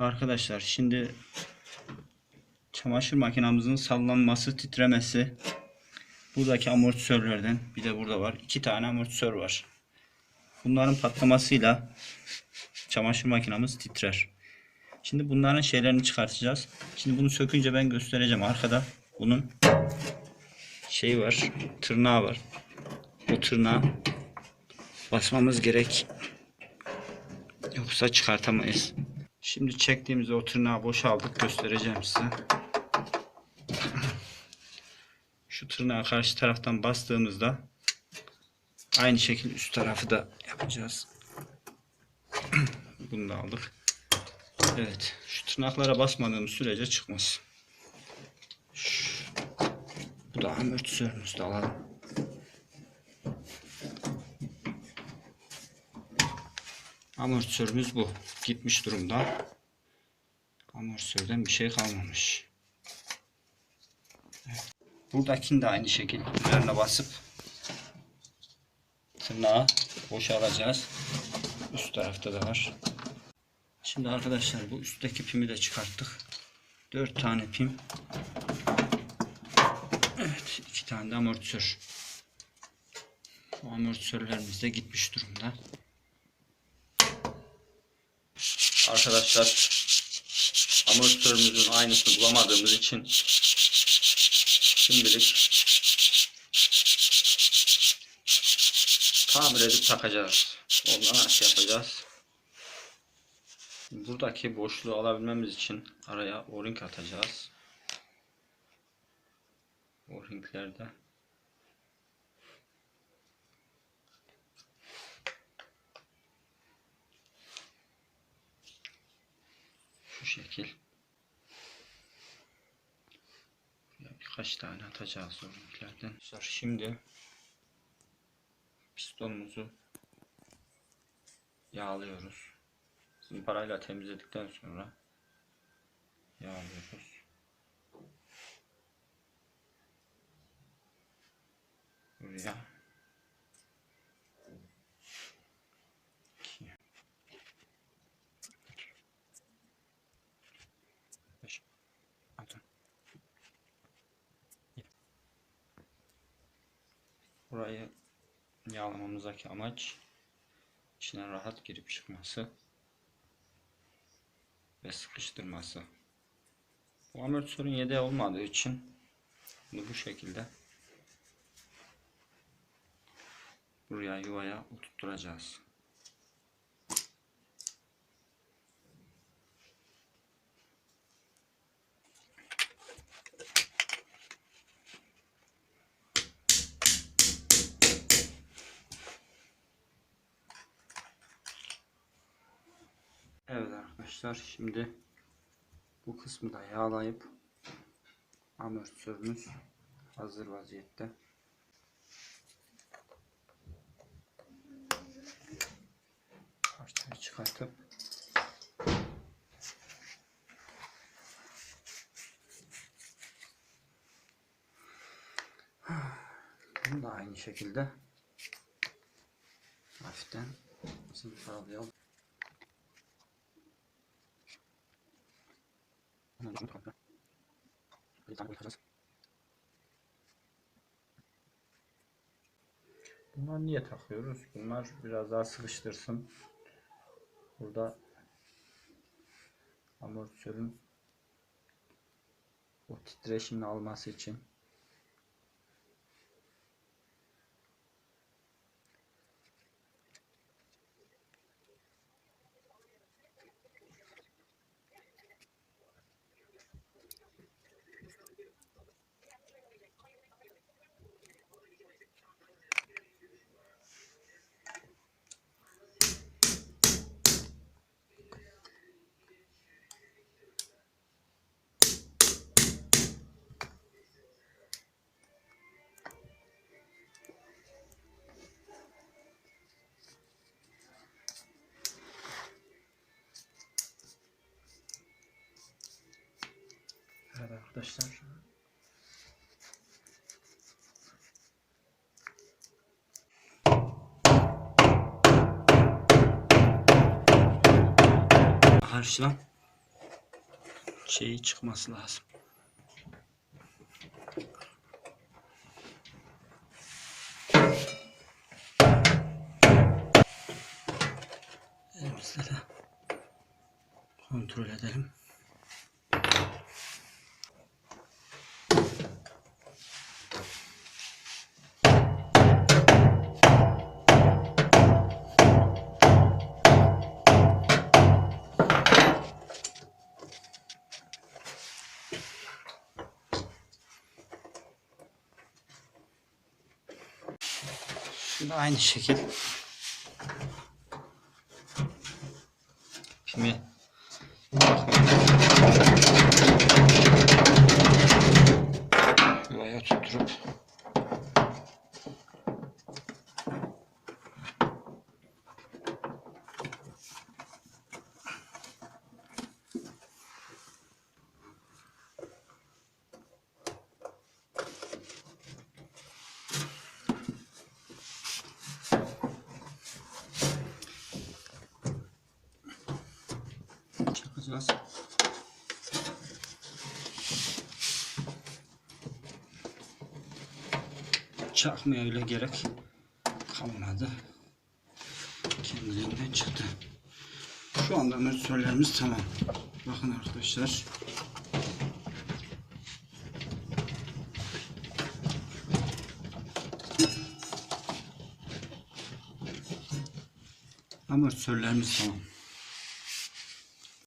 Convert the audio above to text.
Arkadaşlar şimdi çamaşır makinamızın sallanması, titremesi buradaki amortisörlerden bir de burada var. iki tane amortisör var. Bunların patlamasıyla çamaşır makinamız titrer. Şimdi bunların şeylerini çıkartacağız. Şimdi bunu sökünce ben göstereceğim. Arkada bunun şey var, tırnağı var. O tırnağı basmamız gerek. Yoksa çıkartamayız. Şimdi çektiğimizde o tırnağı boşaldık. Göstereceğim size. Şu tırnağı karşı taraftan bastığımızda aynı şekilde üst tarafı da yapacağız. Bunu da aldık. Evet. Şu tırnaklara basmadığımız sürece çıkmaz. Şu- Bu da amortisörümüzü de alalım. Amortisörümüz bu. Gitmiş durumda. Amortisörden bir şey kalmamış. Evet. Buradakini de aynı şekilde üzerine basıp tırnağı boşalacağız. Üst tarafta da var. Şimdi arkadaşlar bu üstteki pimi de çıkarttık. 4 tane pim. Evet, iki tane de amortisör. Bu amortisörlerimiz de gitmiş durumda. Arkadaşlar amortisörümüzün aynısını bulamadığımız için şimdilik tamir edip takacağız. Ondan nasıl yapacağız? Buradaki boşluğu alabilmemiz için araya o-ring atacağız. O-ringlerde şekil birkaç tane atacağız o-ringlerden. Şimdi pistonumuzu yağlıyoruz. Zımparayla temizledikten sonra yağlıyoruz. Buraya Burayı yağlamamızdaki amaç içine rahat girip çıkması ve sıkıştırması. Bu amortisörün yedeği olmadığı için bunu bu şekilde buraya yuvaya oturtturacağız. Evet arkadaşlar şimdi bu kısmı da yağlayıp amortisörümüz hazır vaziyette. Parçayı çıkartıp bunu da aynı şekilde hafiften zımparalayalım. Bunlar niye takıyoruz? Bunlar biraz daha sıkıştırsın. Burada amortisörün o titreşimini alması için. Arkadaşlar. Karşıdan şeyi çıkması lazım. Elimizle de kontrol edelim. Şimdi aynı şekil. Şimdi çakacağız. Çakmaya bile gerek kalmadı. Kendiliğinden çıktı. Şu anda amortisörlerimiz tamam. Bakın arkadaşlar. Amortisörlerimiz tamam.